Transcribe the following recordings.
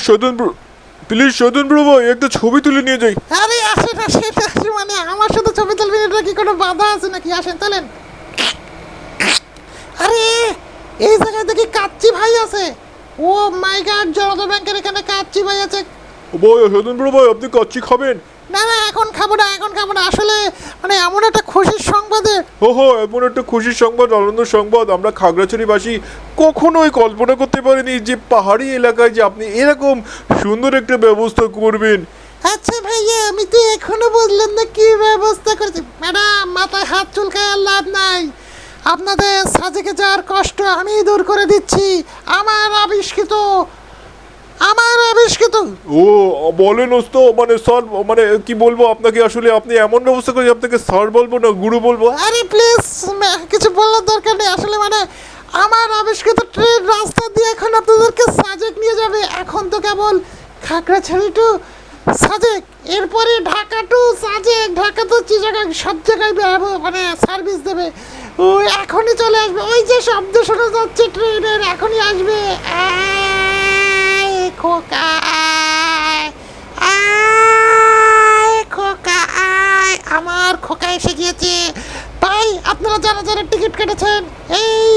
Please শৈতন please শৈতন প্রভু একটা ছবি তুলে নিয়ে যাই। আরে আসেন আসেন আসেন মানে আমার সাথে ছবি তুলবেন এটা কি কোনো বাধা আছে নাকি? আসেন তাহলেন আরে এই জায়গায় দেখি কাচ্চি ভাই আছে। ও মাই গড জনতা ব্যাংকের এখানে কাচ্চি ভাই আছে। ও ভাই শৈতন প্রভু আপনি কাচ্চি খাবেন? না না এখন খাব না এখন খাব না। আসলে মানে এমন একটা খুশির সংবাদে হো হো এমন একটা খুশির সংবাদ আনন্দ সংবাদ। আমরা খাগড়াছড়িবাসী কখনোই কল্পনা করতে পারিনি যে পাহাড়ি এলাকায় যে আপনি এরকম সুন্দর একটা ব্যবস্থা করবেন। আচ্ছা ভাইয়া আমি তো এখনও বুঝলাম না কি ব্যবস্থা করেছি। ম্যাডাম মাথায় হাত চুলকায় আর লাভ নাই। আপনাদের সাজেকে যাওয়ার কষ্ট আমি দূর করে দিচ্ছি। আমার আবিষ্কৃত আমার আবিষ্কৃত ও বলেন ওস্ত মানে স্যার মানে কি বলব আপনাকে আসলে আপনি এমন ব্যবস্থা করে আপনাকে স্যার বলব না গুরু বলব? আরে প্লিজ কিছু বলার দরকার নেই। আসলে মানে আমার আবিষ্কৃত ট্রেন রাস্তা দিয়ে এখন আপনাদেরকে সাজেক নিয়ে যাবে। এখন তো কেবল খাগড়াছড়ি টু সাজেক এরপরে ঢাকা টু সাজেক ঢাকা তো চিটাগাং সব জায়গায় মানে সার্ভিস দেবে। ও এখনই চলে আসবে। ওই যে শব্দ শোনা যাচ্ছে ট্রেনের এখনই আসবে। খোকা আয়, আয়, খোকা আয় আমার খোকা এসে গিয়েছে। তাই আপনারা যারা যারা টিকিট কেটেছেন এই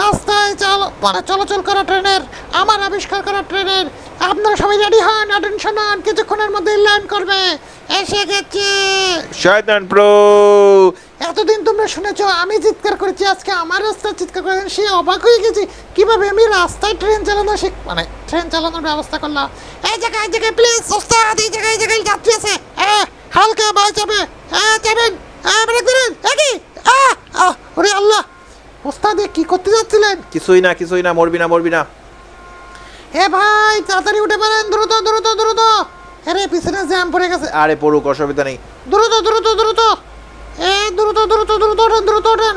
রাস্তায় চল মানে চলাচল করা ট্রেনের আমার আবিষ্কার করা ট্রেনের আপনারা সবাই রেডি হন অ্যাটেনশন হন কিছুক্ষণের মধ্যে ল্যান্ড করবে। এসে গেছে। শয়তান প্রো। এতদিন তোমরা শুনেছো আমি চিৎকার করেছি আজকে আমার রাস্তায় চিৎকার করেছেন সে অবাক হয়ে গেছি কীভাবে আমি রাস্তায় ট্রেন চালানো শিখ মানে ট্রেন চালানোর ব্যবস্থা করলাম। এই জায়গায় এই জায়গায় প্লিজ ওস্তাদ এই জায়গায় এই জায়গায় যাত্রী আছে। হ্যাঁ হালকা বাই যাবে হ্যাঁ যাবেন। হ্যাঁ ব্রেক ধরেন একই ওরে আল্লাহ। ওস্তাদ কি করতে যাচ্ছিলেন? কিছুই না কিছুই না মরবি না মরবি না। হে ভাই তাড়াতাড়ি উঠে পড়েন দ্রুত দ্রুত দ্রুত। আরে পিছনে জ্যাম পড়ে গেছে। আরে পড়ুক অসুবিধা নেই। দ্রুত দ্রুত দ্রুত। এ দ্রুত দ্রুত দ্রুত ওঠেন দ্রুত ওঠেন।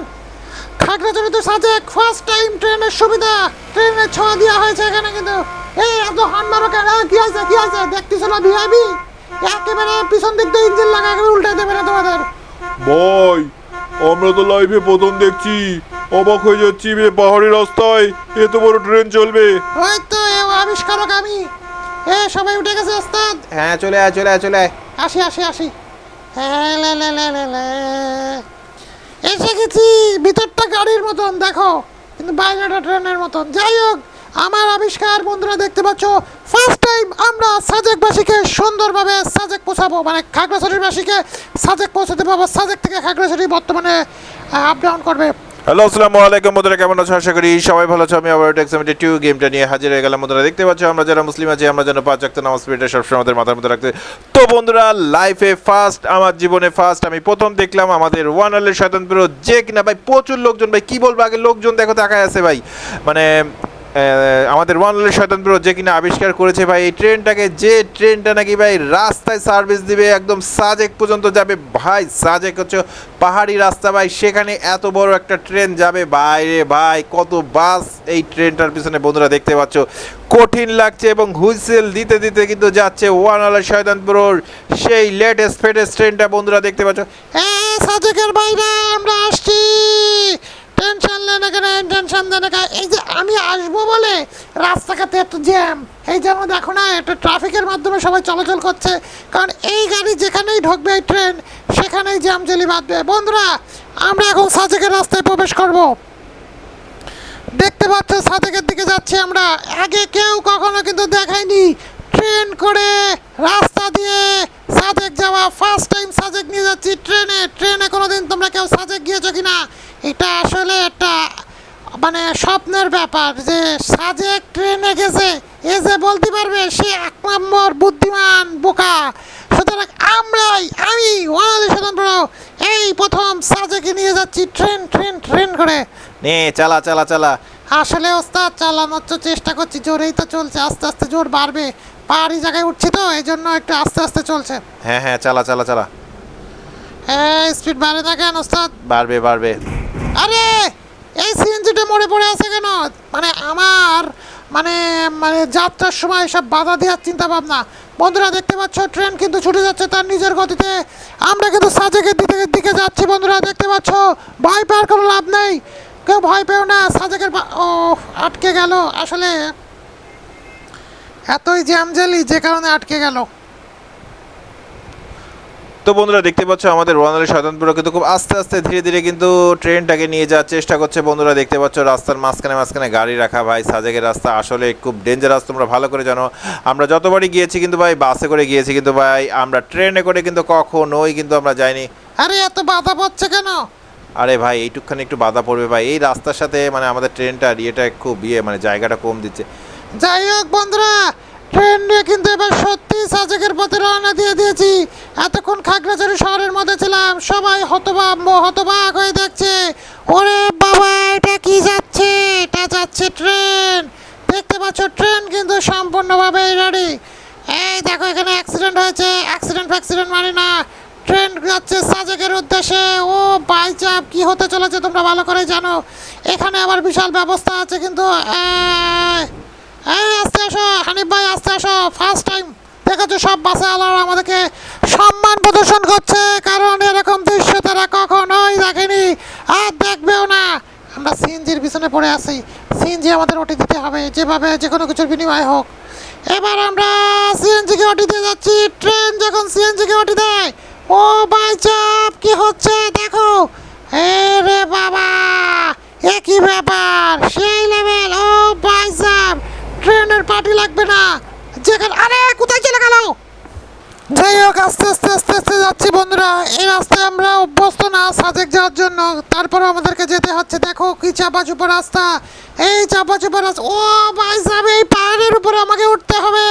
খাগড়াছড়ি তো সাজে ফার্স্ট টাইম ট্রেনের সুবিধা। ট্রেনের ছোঁয়া দেওয়া হয়েছে এখানে কিন্তু। এই এত হর্ন মারো কেন? কি আছে কি আছে দেখতেছো না ভিআইবি একেবারে পিছন দিক দিয়ে ইঞ্জিন লাগা একেবারে উল্টে দেবে না তোমাদের। ভাই আমরা তো লাইভে প্রথম দেখছি। অবাক হয়ে যাচ্ছি যে পাহাড়ি রাস্তায় এত বড় ট্রেন চলবে। ওই তো এ আবিষ্কারক আমি। এ সবাই উঠে গেছে ওস্তাদ। হ্যাঁ চলে আয় চলে আয় চলে আয়। আসি আসি আসি। হ্যাঁ, লে, লে, লে, লে, লে। এসে গেছি ভিতরটা গাড়ির মতন দেখো। কিন্তু বাইরেটা ট্রেনের মতন। যাই হোক আমার আবিষ্কার, বন্ধুরা দেখতে পাচ্ছ ফার্স্ট টাইম আমরা সাজেকবাসীকে সুন্দরভাবে সাজেক পৌঁছাবো মানে খাগড়াছড়িবাসীকে সাজেক পৌঁছাতে পারব সাজেক থেকে খাগড়াছড়ি বর্তমানে আপ ডাউন করবে। হ্যালো, আসসালামু আলাইকুম, বন্ধুরা কেমন আছো? আশা করি সবাই ভালো আছো। আমি আবার টেক্সামিটি টু গেমটা নিয়ে হাজির হয়ে গেলাম। বন্ধুরা দেখতে পাচ্ছ, আমরা যারা মুসলিম আছি, আমরা যেন পাঁচ ওয়াক্ত নামাজ পড়ে সবসময় আমাদের মাথার মধ্যে রাখতে। তো বন্ধুরা লাইফে ফার্স্ট আমার জীবনে ফার্স্ট আমি প্রথম দেখলাম আমাদের ওয়ান আলের স্বতন্ত্র যে কিনা। ভাই, প্রচুর লোকজন, ভাই, কি বলব? আগে লোকজন দেখো তাকায় আছে, ভাই। মানে আমাদের ওয়ানলের স্বতন্ত্র যে কিনা আবিষ্কার করেছে ভাই, এই ট্রেনটাকে, যে ট্রেনটা নাকি ভাই রাস্তায় সার্ভিস দিবে, একদম সাজেক পর্যন্ত যাবে। ভাই, সাজেক হচ্ছে পাহাড়ি রাস্তা ভাই, সেখানে এত বড় একটা ট্রেন যাবে। বাইরে ভাই, কত বাস এই ট্রেনটার পিছনে বন্ধুরা দেখতে পাচ্ছ। কঠিন লাগছে এবং হুইসেল দিতে দিতে কিন্তু যাচ্ছে ওয়ান আলের শয়তানপুরর সেই লেটেস্ট ফেটেস্ট ট্রেনটা বন্ধুরা দেখতে পাচ্ছ। এ সাজেকের বাইরে আমরা আসছি। টেনশন নেন এখানে টেনশন দেন এখানে এই যে আমি আসব বলে রাস্তাঘাটে এত জ্যাম এই যেমন দেখো না একটা ট্রাফিকের মাধ্যমে সবাই চলাচল করছে। কারণ এই গাড়ি যেখানেই ঢুকবে, এই ট্রেন সেখানেই জ্যাম জেলি বাঁধবে। বন্ধুরা, আমরা এখন সাজেকের রাস্তায় প্রবেশ করব। দেখতে পাচ্ছ সাজেকের দিকে যাচ্ছি আমরা। আগে কেউ কখনো কিন্তু দেখায়নি। ট্রেন করে রাস্তা দিয়ে সাজেক যাওয়া। ফার্স্ট টাইম সাজেক নিয়ে যাচ্ছি ট্রেনে ট্রেনে কোনোদিন তোমরা কেউ সাজেক গিয়েছো কিনা? এটা আসলে একটা মানে স্বপ্নের ব্যাপার যে সাজেক ট্রেনে গেছে এ যে বলতে পারবে সে এক নম্বর বুদ্ধিমান বোকা। সুতরাং আমরাই আমি ওয়ানালি স্বতন্ত্র এই প্রথম সাজেকে নিয়ে যাচ্ছি ট্রেন ট্রেন ট্রেন করে। নে চালা চালা চালা। আসলে ওস্তাদ চালানোর তো চেষ্টা করছি জোরেই তো চলছে আস্তে আস্তে জোর বাড়বে। পাহাড়ি জায়গায় উঠছি তো এই জন্য একটু আস্তে আস্তে চলছে। হ্যাঁ হ্যাঁ চালা চালা চালা। হ্যাঁ স্পিড বাড়ে না কেন ওস্তাদ। বাড়বে বাড়বে। আরে, এই সিএনজিটা মরে পড়ে আছে কেন? মানে আমার মানে মানে যাত্রার সময় সব বাধা দেওয়ার চিন্তা ভাবনা বন্ধুরা, দেখতে পাচ্ছ, ট্রেন কিন্তু ছুটে যাচ্ছে তার নিজের গতিতে। আমরা কিন্তু সাজেকের দিকে দিকে যাচ্ছি, বন্ধুরা, দেখতে পাচ্ছ। ভয় পাওয়ার কোনো লাভ নেই। কেউ ভয় পেও না, সাজেকের ও, আটকে গেল। আসলে এতই জ্যামজেলি যে কারণে আটকে গেল। তো বন্ধুরা দেখতে পাচ্ছ আমাদের রোয়ানালি শয়তানপুর কিন্তু খুব আস্তে আস্তে ধীরে ধীরে কিন্তু ট্রেনটাকে নিয়ে যাওয়ার চেষ্টা করছে। বন্ধুরা দেখতে পাচ্ছ রাস্তার মাঝখানে মাঝখানে গাড়ি রাখা। ভাই সাজেকের রাস্তা আসলে খুব ডেঞ্জারাস তোমরা ভালো করে জানো। আমরা যতবারই গিয়েছি কিন্তু ভাই বাসে করে গিয়েছি কিন্তু ভাই আমরা ট্রেনে করে কিন্তু কখনোই কিন্তু আমরা যাইনি। আরে এত বাধা পড়ছে কেন? আরে ভাই এইটুকখানি একটু বাধা পড়বে ভাই। এই রাস্তার সাথে মানে আমাদের ট্রেনটা ইয়েটা খুব ইয়ে মানে জায়গাটা কম দিচ্ছে। যাই হোক বন্ধুরা ট্রেন কিন্তু এবার সত্যি সাজেকের পথে রওনা দিয়ে দিয়েছি। এতক্ষণ খাগড়াছড়ি শহরের মধ্যে ছিলাম। সবাই হতবাক হতবাক হয়ে দেখছে। ওরে বাবা, এটা কি যাচ্ছে? এটা যাচ্ছে ট্রেন দেখতে পাচ্ছ ট্রেন কিন্তু সম্পূর্ণভাবে রেডি এই দেখো, এখানে অ্যাক্সিডেন্ট হয়েছে। অ্যাক্সিডেন্ট ফ্যাক্সিডেন্ট মানে না ট্রেন যাচ্ছে সাজেকের উদ্দেশ্যে। ও বাইচাপ কি হতে চলেছে তোমরা ভালো করে জানো। এখানে আবার বিশাল ব্যবস্থা আছে কিন্তু এই, আস্তে আসো হানিফ ভাই আস্তে আসো ফার্স্ট টাইম দেখেছ সব বাসে আলারা আমাদেরকে সম্মান প্রদর্শন করছে কারণ এরকম দৃশ্য তারা কখনোই দেখেনি আর দেখবেও না। আমরা সিএনজির পিছনে পড়ে আছি সিএনজি আমাদের ওটি দিতে হবে যেভাবে যে কোনো কিছুর বিনিময় হোক। এবার আমরা সিএনজিকে ওটি দিয়ে যাচ্ছি ট্রেন যখন সিএনজিকে ওটি দেয় ও বাই চাপ কি হচ্ছে দেখো। এ রে বাবা এ কি ব্যাপার? সেই লেভেল ও বাই চাপ। ট্রেনের পার্টি লাগবে না। যেখানে আরে, কোথায় চলে গেল? যাই হোক, আস্তে আস্তে আস্তে আস্তে যাচ্ছি বন্ধুরা। এই রাস্তায় আমরা অভ্যস্ত না সাজেক যাওয়ার জন্য। তারপরে আমাদেরকে যেতে হচ্ছে। দেখো কি চাপা চুপা রাস্তা। এই চাপা চুপা রাস্তা ও ভাই সাহেব এই পাহাড়ের উপরে আমাকে উঠতে হবে।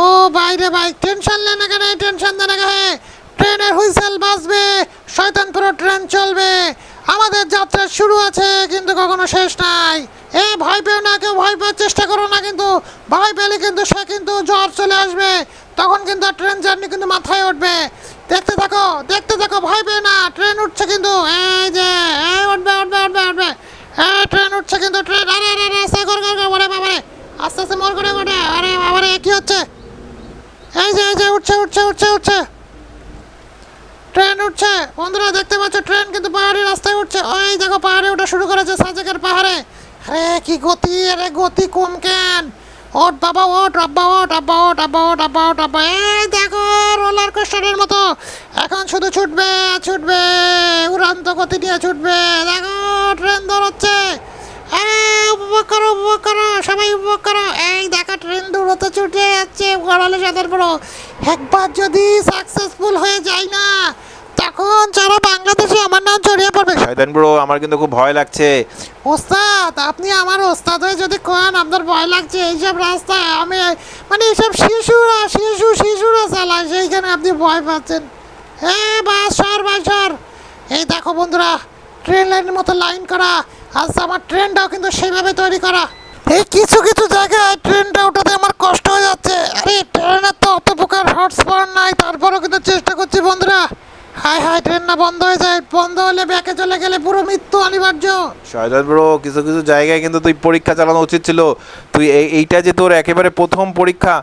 ও বাইরে ভাই, টেনশন নেন এখানে টেনশন দেন এখানে ট্রেনের হুইসেল বাজবে। শয়তানপুর ট্রেন চলবে। আমাদের যাত্রা শুরু আছে, কিন্তু কখনো শেষ নাই। এ, ভয় পেও না, কেউ ভয় পাওয়ার চেষ্টা করো না, কিন্তু ভয় পেলে কিন্তু সে কিন্তু জ্বর চলে আসবে। তখন কিন্তু ট্রেন জার্নি কিন্তু মাথায় উঠবে। দেখতে থাকো দেখতে থাকো, ভয় পেও না, ট্রেন উঠছে কিন্তু। এই যে এই উঠবে উঠবে উঠবে উঠবে। এই ট্রেন উঠছে কিন্তু, ট্রেন, আরে আরে আরে আস্তে করে করে করে বাবারে, আস্তে আস্তে মর করে করে আরে বাবারে, কি হচ্ছে? এই যে এই যে, উঠছে উঠছে উঠছে উঠছে। ট্রেন উঠছে। বন্ধুরা, দেখতে পাচ্ছ, ট্রেন কিন্তু পাহাড়ি রাস্তায় উঠছে। ওই দেখো, পাহাড়ে ওঠা শুরু করেছে সাজেকের পাহাড়ে। আরে, কি গতি, আরে গতি কম কেন ওট বাবা ওট আব্বা ওট আব্বা ওট আব্বা ওট আব্বা ওট আব্বা। এই দেখো রোলার কোস্টারের মতো। এখন শুধু ছুটবে ছুটবে, উড়ান্ত গতি নিয়ে ছুটবে। দেখো, ট্রেন দৌড়চ্ছে। উপভোগ করো উপভোগ করো সবাই উপভোগ করো। এই দেখো ট্রেন দৌড়তে ছুটে যাচ্ছে গড়ালে সাঁতার পড়ো একবার যদি সাকসেসফুল হয়ে যায় না তখন সারা বাংলাদেশে আমার নাম ছড়িয়ে পড়বে। শয়তান ব্রো আমার কিন্তু খুব ভয় লাগছে। ওস্তাদ আপনি আমার ওস্তাদ হয়ে যদি কোন আপনার ভয় লাগছে। এইসব রাস্তায় আমি মানে এইসব শিশুরা শিশু শিশুরা চালায় সেইখানে আপনি ভয় পাচ্ছেন। হ্যাঁ বাস সর বাস সর। এই দেখো বন্ধুরা ট্রেন লাইনের মতো লাইন করা। আজ আমার ট্রেনটাও কিন্তু সেইভাবে তৈরি করা। এই কিছু কিছু জায়গায় ট্রেনটা ওঠাতে আমার কষ্ট হয়ে যাচ্ছে। আরে ট্রেনের তো অত প্রকার হটস্পট নাই তারপরেও কিন্তু চেষ্টা করছি বন্ধুরা। হাই হাই ট্রেন না বন্ধ হয়ে যায়। বন্ধ হলে ব্যাকে চলে গেলে পুরো মৃত্যু অনিবার্য। শয়তান ব্রো কিছু কিছু জায়গায় কিন্তু তুই পরীক্ষা চালানো উচিত ছিল। তুই এই এইটা যে তোর একেবারে প্রথম পরীক্ষা।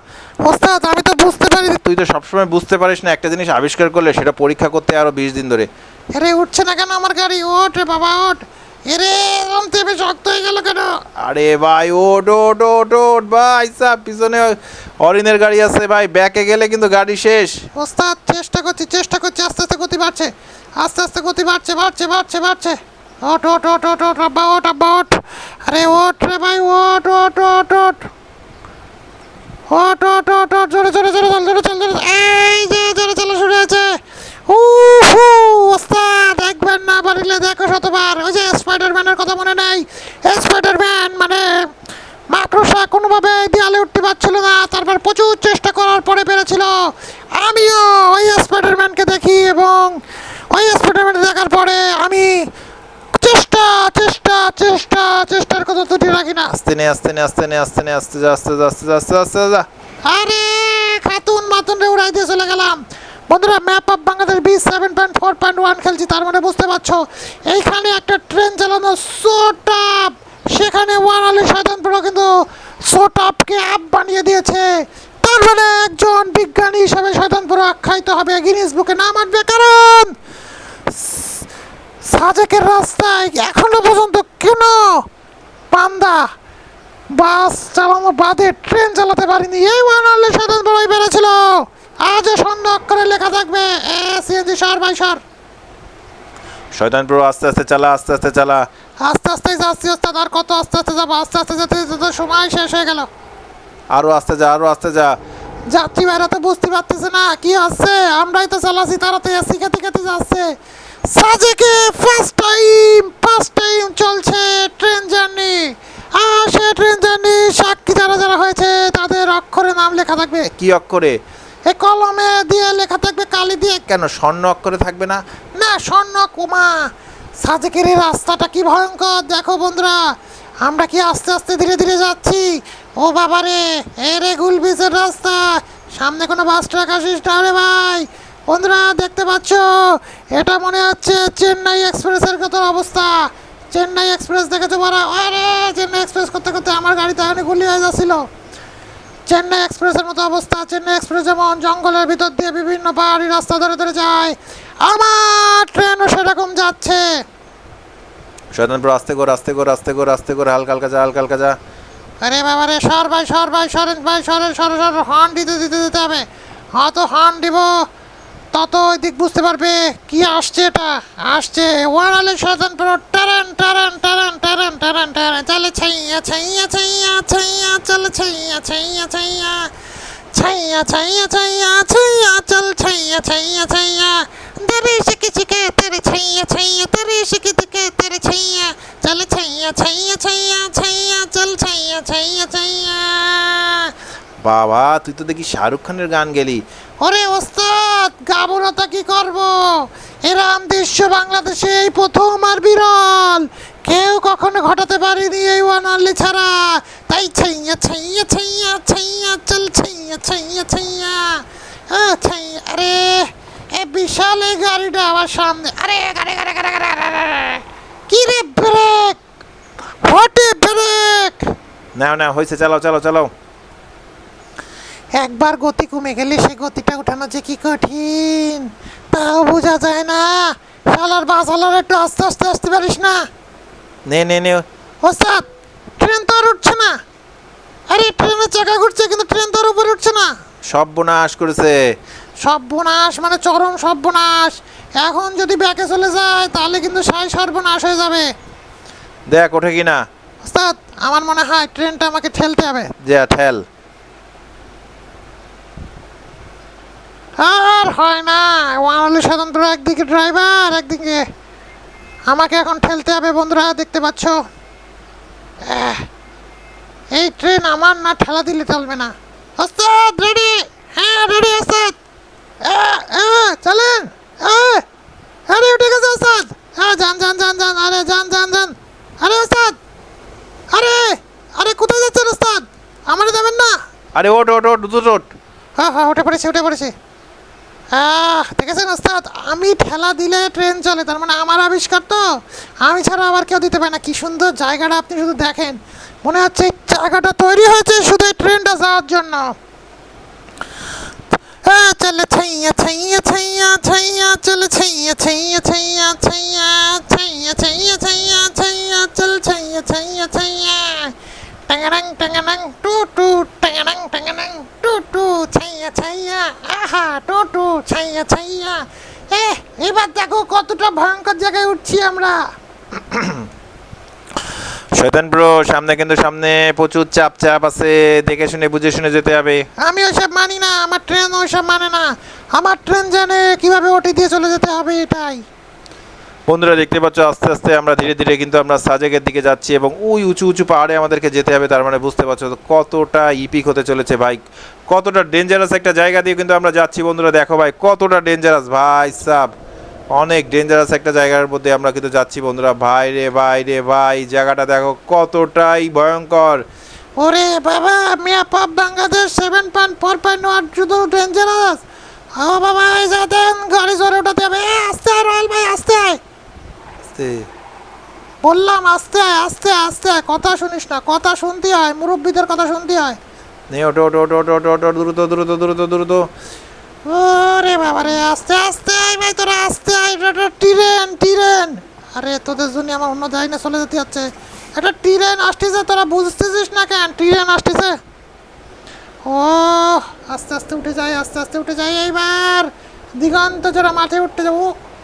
ওস্তাদ আমি তো বুঝতে পারি তুই তো সবসময় বুঝতে পারিস না একটা জিনিস আবিষ্কার করলে সেটা পরীক্ষা করতে আরও বিশ দিন ধরে। আরে উঠছে না কেন আমার গাড়ি? ওঠ রে বাবা ওঠ। এরে এরম তেমে শক্ত হয়ে গেল কেন আরে ভাই ওট ওট ওট ওট ভাই সাহ পিছনে অরিনের গাড়ি আছে ভাই ব্যাকে গেলে কিন্তু গাড়ি শেষ ওস্তাদ চেষ্টা করছি চেষ্টা করছি আস্তে আস্তে গতি বাড়ছে আস্তে আস্তে গতি বাড়ছে বাড়ছে বাড়ছে বাড়ছে ওঠ ওঠ ওঠ ওঠ ওঠ আব্বা ওঠ আব্বা ওঠ আরে ওঠ রে ভাই ওঠ ওঠ ওঠ ওঠ ওঠ ওঠ ওঠ ওঠ জোরে জোরে জোরে চল জোরে চল জোরে এই যে জোরে চলা শুরু হয়েছে উহু ওস্তাদ একবার না পারিলে দেখো শতবার ওই যে স্পাইডারম্যানের কথা মনে নেই স্পাইডারম্যান মানে মাকড়সা কোনোভাবে দেয়ালে উঠতে পারছিল না তারপর প্রচুর চেষ্টা করার পরে পেরেছিল আমিও ওই স্পাইডারম্যানকে দেখি এবং ওই স্পাইডারম্যান দেখার পরে আমি চেষ্টা চেষ্টা চেষ্টা চেষ্টার কথা ত্রুটি রাখি না আস্তে, নে আস্তে নে আস্তে নে আস্তে, যা আস্তে যা, আস্তে আরে, খাতুন মাতুন রে, উড়াই দিয়ে চলে গেলাম। বন্ধুরা map of Bangladesh B seven point four point one খেলছি, তার মানে বুঝতে পারছ? এইখানে একটা ট্রেন চালানো সোটাপ সেখানে ওয়ান আলী শয়তানপুর কিন্তু সোটাপকে আপ বানিয়ে দিয়েছে। তার মানে একজন বিজ্ঞানী হিসাবে শয়তানপুর আখ্যায়িত হবে। গিনিস বুকে নাম আনবে, কারণ সাজেকের রাস্তায় এখনও পর্যন্ত কেন পান্দা বাস চালানো বাদে ট্রেন চালাতে পারিনি। এই ওয়ানালে সাধারণ বড়ই বেড়েছিল। আজও স্বর্ণ অক্ষরে লেখা থাকবে। এ সিএনজি সর বাই সর। শয়তানপুর আস্তে আস্তে চালা আস্তে আস্তে চালা। আস্তে আস্তে যাচ্ছি ওস্তাদ আর কত আস্তে আস্তে যাব আস্তে আস্তে যেতে যেতে সময় শেষ হয়ে গেল। আরও আস্তে যা আরও আস্তে যা। যাত্রী ভাইরা তো বুঝতে পারতেছে না কি হচ্ছে? আমরাই তো চালাচ্ছি তারা তো এসি খেতে খেতে যাচ্ছে। সাজেকে ফার্স্ট টাইম ফার্স্ট টাইম চলছে। থাকবে? কি অক্ষরে? এ কলমে দিয়ে লেখা থাকবে, কালি দিয়ে। কেন স্বর্ণ অক্ষরে থাকবে না? না, স্বর্ণ কুমা। সাজেকের রাস্তাটা কি ভয়ঙ্কর? দেখো বন্ধুরা, আমরা কি আস্তে আস্তে ধীরে ধীরে যাচ্ছি? ও বাবারে, এ রে গুলবিসের রাস্তা। সামনে কোনো বাস ট্রাক আসিস রে ভাই। বন্ধুরা, দেখতে পাচ্ছ? এটা মনে হচ্ছে চেন্নাই এক্সপ্রেসের কত অবস্থা। চেন্নাই এক্সপ্রেস দেখেছ বড়? আরে, চেন্নাই এক্সপ্রেস করতে করতে আমার গাড়িতে এখানে গুলি হয়ে যাচ্ছিল। চেন্নাই এক্সপ্রেসের মতো অবস্থা। চেন্নাই এক্সপ্রেস যেমন জঙ্গলের ভিতর দিয়ে বিভিন্ন পাহাড়ি রাস্তা ধরে ধরে যায় আমার ট্রেনও সেরকম যাচ্ছে। শয়তানপুর আস্তে কর আস্তে কর আস্তে কর আস্তে কর হালকা হালকা যা হালকা হালকা যা। আরে বাবা রে সর ভাই সর ভাই সরেন ভাই সরেন সর সর হর্ন দিতে দিতে দিতে হবে। হ্যাঁ তো হর্ন দিব। তত ওই বুঝতে পারবে কি আসছে এটা আসছে ওয়ারালে সাজান পুরো টারান টারান টারান টারান টারান টারান চলে ছাইয়া ছাইয়া ছাইয়া ছাইয়া চলে ছাইয়া ছাইয়া ছাইয়া ছাইয়া ছাইয়া ছাইয়া ছাইয়া চল ছাইয়া ছাইয়া ছাইয়া তেরে শিখে শিখে তেরে ছাইয়া ছাইয়া তেরে শিখে দিকে তেরে ছাইয়া চলে ছাইয়া ছাইয়া ছাইয়া বাবা তুই তো দেখি শাহরুখ খানের গান গেলি। ওরে ওস্তাদ গাবো না তা কি করব? এরাম দৃশ্য বাংলাদেশে এই প্রথম আর বিরল। কেউ কখনো ঘটাতে পারেনি এই ওয়ানালি ছাড়া। তাই ছাইয়া ছাইয়া ছাইয়া ছাইয়া চল ছাইয়া ছাইয়া ছাইয়া। ছাইয়া আরে এ বিশাল এই গাড়িটা আমার সামনে। আরে গাড়ি গাড়ি গাড়ি গাড়ি। কি রে ব্রেক? What break? নাও না হয়েছে চালাও চালাও চালাও। একবার গতি কমে গেলে সে গতিটা উঠানো যে কি কঠিন তাও বোঝা যায় না। শালার বাসালার একটু আস্তে আস্তে আসতে পারিস না। নে নে নে। ওস্তাদ ট্রেন তো আর উঠছে না। আরে ট্রেনের চাকা ঘুরছে কিন্তু ট্রেন তো আর উপরে উঠছে না। সব বোনাশ করেছে। সর্বনাশ মানে চরম সর্বনাশ এখন যদি ব্যাকে চলে যায় তাহলে কিন্তু সাই সর্বনাশ হয়ে যাবে। দেখ ওঠে কি না ওস্তাদ আমার মনে হয় ট্রেনটা আমাকে ঠেলতে হবে। যা ঠেল। আর হয় না ওয়ান ওয়ানলি স্বতন্ত্র একদিকে ড্রাইভার একদিকে আমাকে এখন ঠেলতে হবে বন্ধুরা দেখতে পাচ্ছ? এই ট্রেন আমার না ঠেলা দিলে চলবে না। ওস্তাদ রেডি হ্যাঁ রেডি ওস্তাদ। চলেন। আরে উঠে গেছে ওস্তাদ। হ্যাঁ যান যান যান যান আরে যান যান যান। আরে ওস্তাদ আরে আরে কোথায় যাচ্ছেন ওস্তাদ? আমারে দেবেন না? আরে ওট ওট ওট দুটো ওট হ্যাঁ হ্যাঁ উঠে পড়েছি উঠে পড়েছি। দেখেছেন ওস্তাদ আমি ঠেলা দিলে ট্রেন চলে তার মানে আমার আবিষ্কার তো আমি ছাড়া আবার কেউ দিতে পারে না কি সুন্দর জায়গাটা আপনি শুধু দেখেন মনে হচ্ছে জায়গাটা তৈরি হয়েছে শুধু এই ট্রেনটা যাওয়ার জন্য হ্যাঁ চলে ছাইয়া ছাইয়া ছাইয়া ছাইয়া চলে ছাইয়া ছাইয়া ছাইয়া ছাইয়া ছাইয়া ছাইয়া ছাইয়া ছাইয়া চল ছাইয়া ছাইয়া ছাইয়া টাঙ্গারাং টাঙ্গারাং টু টু টাঙ্গারাং টাঙ্গারাং টু টু ছাইয়া ছাইয়া আহা টু টু ছাইয়া ছাইয়া এ এবার দেখো কতটা ভয়ঙ্কর জায়গায় উঠছি আমরা। শয়তান ব্রো সামনে কিন্তু সামনে প্রচুর চাপ চাপ আছে। দেখে শুনে বুঝে শুনে যেতে হবে। আমি ওসব মানি না আমার ট্রেন ওসব মানে না। আমার ট্রেন জানে কীভাবে ওটি দিয়ে চলে যেতে হবে এটাই। বন্ধুরা দেখতে পাচ্ছ, আস্তে আস্তে আমরা ধীরে ধীরে কিন্তু আমরা সাজেকের দিকে যাচ্ছি এবং ওই উঁচু উঁচু পাহাড়ে আমাদেরকে যেতে হবে, তার মানে বুঝতে পারছ কতটা ইপিক হতে চলেছে বাইক কতটা ডেঞ্জারাস একটা জায়গা দিয়ে কিন্তু আমরা যাচ্ছি বন্ধুরা, দেখো ভাই কতটা ডেঞ্জারাস ভাই সাব, অনেক ডেঞ্জারাস একটা জায়গার মধ্যে আমরা কিন্তু যাচ্ছি বন্ধুরা। ভাই রে ভাই রে, ভাই জায়গাটা দেখো কতটাই ভয়ঙ্কর। ওরে বাবা map of Bangladesh seven point four point one শুধু ডেঞ্জারাস ও বাবা, এই গাড়ি জোরে উঠাতে হবে। আস্তে, রয়েল ভাই, আস্তে। আয় বললাম আস্তে আস্তে আস্তে। কথা শুনিস না কথা শুনতে হয় মুরব্বীদের কথা শুনতে হয়। নে ওটো ওটো ওটো ওটো ওটো ওটো দ্রুত দ্রুত দ্রুত দ্রুত ওরে বাবা রে আস্তে আস্তে আয় ভাই তোরা আস্তে একটা ট্রেন ট্রেন। আরে তোদের জন্য আমার অন্য জায়গায় চলে যেতে হচ্ছে। একটা ট্রেন আসতেছে তোরা বুঝতেছিস না কেন? ট্রেন আসতেছে। ও আস্তে আস্তে উঠে যায় আস্তে আস্তে উঠে যায় এইবার। দিগন্ত জোড়া মাঠে উঠতে যাব।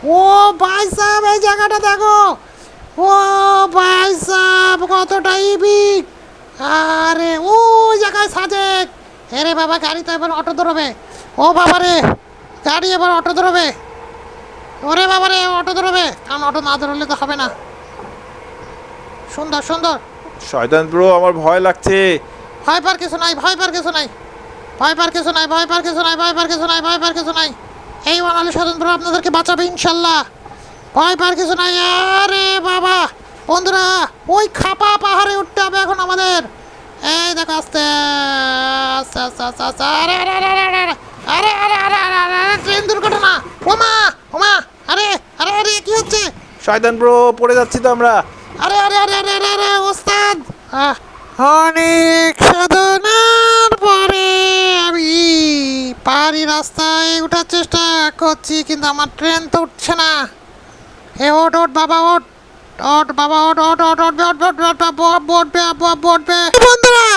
ও ভাই সাহেব এই জায়গাটা দেখো। ও ভাই সাহেব কতটা ইবিক আরে ও জায়গায় সাজেক। হেরে বাবা গাড়ি তো এবার অটো ধরবে। ও বাবা রে গাড়ি এবার অটো ধরবে। ওরে বাবা রে অটো ধরবে। কারণ অটো না ধরলে তো হবে না। সুন্দর সুন্দর। শয়তান ব্রো আমার ভয় লাগছে। ভয় পার কিছু নাই ভয় পার কিছু নাই। ভয় পার কিছু নাই ভয় পার কিছু নাই ভয় পার কিছু নাই ভয় পার কিছু নাই। এই বাঙালি স্বতন্ত্র আপনাদেরকে বাঁচাবে ইনশাল্লাহ ভয় পার কিছু নাই আরে বাবা বন্ধুরা ওই খাপা পাহাড়ে উঠতে হবে এখন আমাদের এই দেখো আস্তে আস্তে আস্তে আস্তে আস্তে আরে আরে আরে আরে আরে আরে আরে আরে আরে আরে আরে ট্রেন দুর্ঘটনা ওমা ওমা আরে আরে আরে কি হচ্ছে শয়তান ব্রো পড়ে যাচ্ছি তো আমরা আরে আরে আরে আরে আরে আরে ওস্তাদ আহ, অনেক সাধনার পরে আমি পাহাড়ি রাস্তায় ওঠার চেষ্টা করছি কিন্তু আমার ট্রেন তো উঠছে না হে ওট ওট বাবা ওট ওট বাবা ওট ওট ওট ওট ওট ওট ওট ওট বটবে বন্ধুরা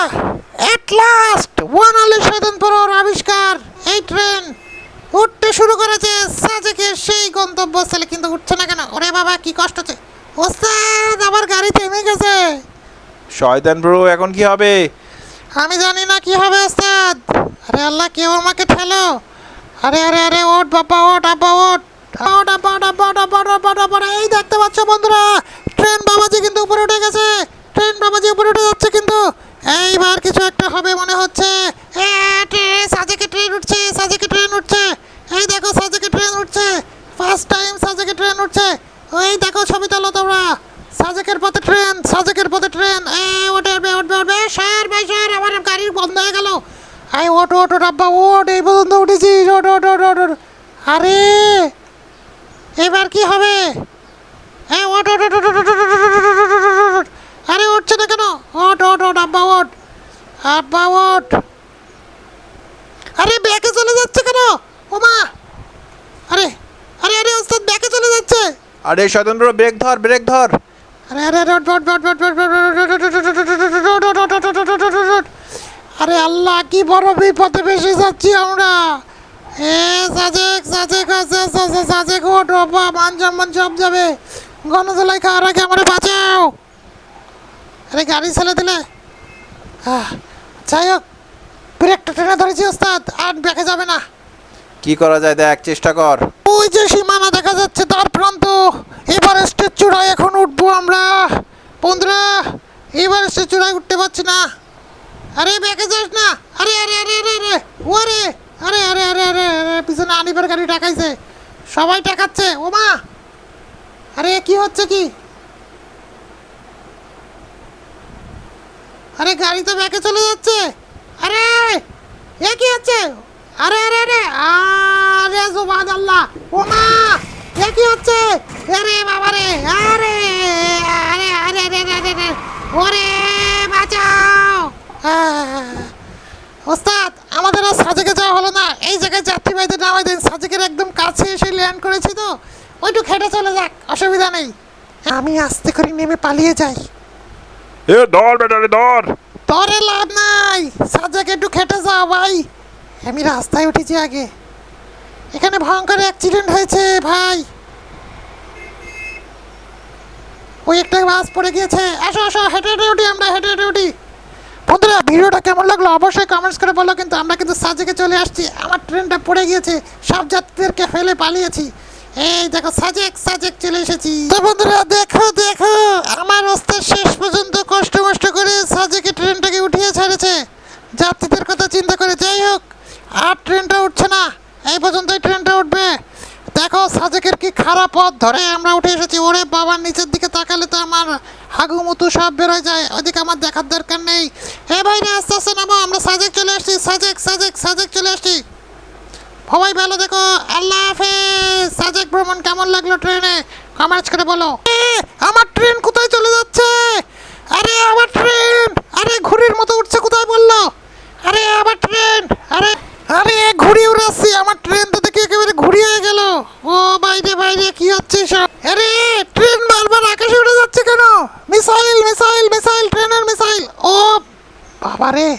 এট লাস্ট ওয়ান আলী স্বতন্ত্রর আবিষ্কার এই ট্রেন উঠতে শুরু করেছে সাজেকের সেই গন্তব্যস্থলে কিন্তু উঠছে না কেন ওরে বাবা কি কষ্ট হচ্ছে ওস্তাদ আমার গাড়ি থেমে গেছে শয়তান ব্রো এখন কি হবে? আমি জানি না কি হবে, ওস্তাদ। আরে আল্লাহ, কেউ আমাকে ঠেলো। আরে আরে আরে ওট বাবা ওট আব্বা ওট ওট আব্বা ওট আব্বা ওট আব্বা ওট আব্বা এই দেখতে পাচ্ছ বন্ধুরা, ট্রেন বাবাজি কিন্তু উপরে উঠে গেছে। ট্রেন বাবাজি উপরে উঠে যাচ্ছে কিন্তু। এইবার কিছু একটা হবে মনে হচ্ছে। এ, ট্রেন, সাজেকে ট্রেন উঠছে। আব্বা ওট এই পর্যন্ত আরে এবার কি হবে হ্যাঁ ওট ওট আরে উঠছে না কেন ওট ওট ওট আব্বা ওট আব্বা ওট আরে ব্যাকে চলে যাচ্ছে কেন ও মা আরে আরে আরে ওস্তাদ ব্যাকে চলে যাচ্ছে আরে শয়তান ব্রেক ধর ব্রেক ধর আরে আরে রট রট রট রট রট রট আরে আল্লাহ কি বড় বিপদে বেশি যাচ্ছি আমরা। এ সাজেক সাজেক আছে সাজেক ওঠ মান সম্মান সব যাবে। গণজলাই খাওয়ার আগে আমার বাঁচাও। আরে গাড়ি ছেলে দিলে। যাই হোক ব্রেকটা টেনে ধরেছি ওস্তাদ আর ব্যাকে যাবে না। কি করা যায় দেখ চেষ্টা কর। ওই যে সীমানা দেখা যাচ্ছে তার প্রান্ত। এভারেস্টের চূড়ায় এখন উঠবো আমরা। বন্ধুরা এভারেস্টের চূড়ায় উঠতে পারছি না। আরে ব্যাকে যাস না আরে আরে আরে আরে আরে ওরে আরে আরে আরে আরে আরে পিছনে আনিবার গাড়ি টাকাইছে সবাই টাকাচ্ছে ও মা আরে কি হচ্ছে কি আরে গাড়ি তো ব্যাকে চলে যাচ্ছে আরে এ কি হচ্ছে আরে আরে আরে আরে সুবাদ আল্লাহ ও মা এ কি হচ্ছে আরে বাবা রে আরে আরে আরে আরে আরে ওরে বাঁচাও ওস্তাদ আমাদের আর সাজেকে যাওয়া হলো না। এই জায়গায় যাত্রীবাহীদের নামাই দিন সাজেকের একদম কাছে এসে ল্যান্ড করেছি তো। ওইটু খেটে চলে যাক অসুবিধা নেই। আমি আস্তে করে নেমে পালিয়ে যাই। এ ধর বেটারে ধর। তোরে লাভ নাই। সাজাকে একটু খেটে যাও ভাই। আমি রাস্তায় উঠেছি আগে। এখানে ভয়ঙ্কর অ্যাক্সিডেন্ট হয়েছে ভাই। ওই একটা বাস পড়ে গিয়েছে। আসো আসো হেঁটে হেঁটে উঠি আমরা হেঁটে হেঁটে উঠি। বন্ধুরা, ভিডিওটা কেমন লাগল? অবশ্যই কমেন্টস করে বলো, কিন্তু আমরা কিন্তু সাজেকে চলে আসছি। আমার ট্রেনটা পড়ে গিয়েছে, সব যাত্রীদেরকে ফেলে পালিয়েছি। এই দেখো, সাজেক সাজেক চলে এসেছি। তো বন্ধুরা, দেখো দেখো, আমার ওস্তাদ শেষ পর্যন্ত কষ্ট কষ্ট করে সাজেকে ট্রেনটাকে উঠিয়ে ছেড়েছে। যাত্রীদের কথা চিন্তা করে, যাই হোক, আর ট্রেনটা উঠছে না। এই পর্যন্তই ট্রেনটা উঠবে। দেখো সাজেকের কি খারাপ পথ ধরে আমরা উঠে এসেছি। ওরে বাবার নিচের দিকে তাকালে তো আমার হাগু মতো সব বেরোয় যায়। ওদিকে আমার দেখার দরকার নেই। হে ভাই রে আস্তে আস্তে নামো, আমরা সাজেক চলে আসছি সাজেক সাজেক সাজেক চলে আসছি সবাই ভালো দেখো, আল্লাহ হাফেজ। সাজেক ভ্রমণ কেমন লাগল ট্রেনে? কমেন্টস করে বলো। আমার ট্রেন কোথায় চলে যাচ্ছে? আরে, আমার ট্রেন! আরে, ঘুড়ির মতো উঠছে কোথায় বলল? আরে, আমার ট্রেন! আরে আরে, ঘুরে উড়াচ্ছি, আমার ট্রেন তো দেখি একেবারে ঘুরে হয়ে গেল। ও বাইরে বাইরে, কি হচ্ছে সব? আরে ট্রেন বারবার আকাশে উড়ে যাচ্ছে কেন? মিসাইল মিসাইল মিসাইল ট্রেনের মিসাইল। ও বাবারে।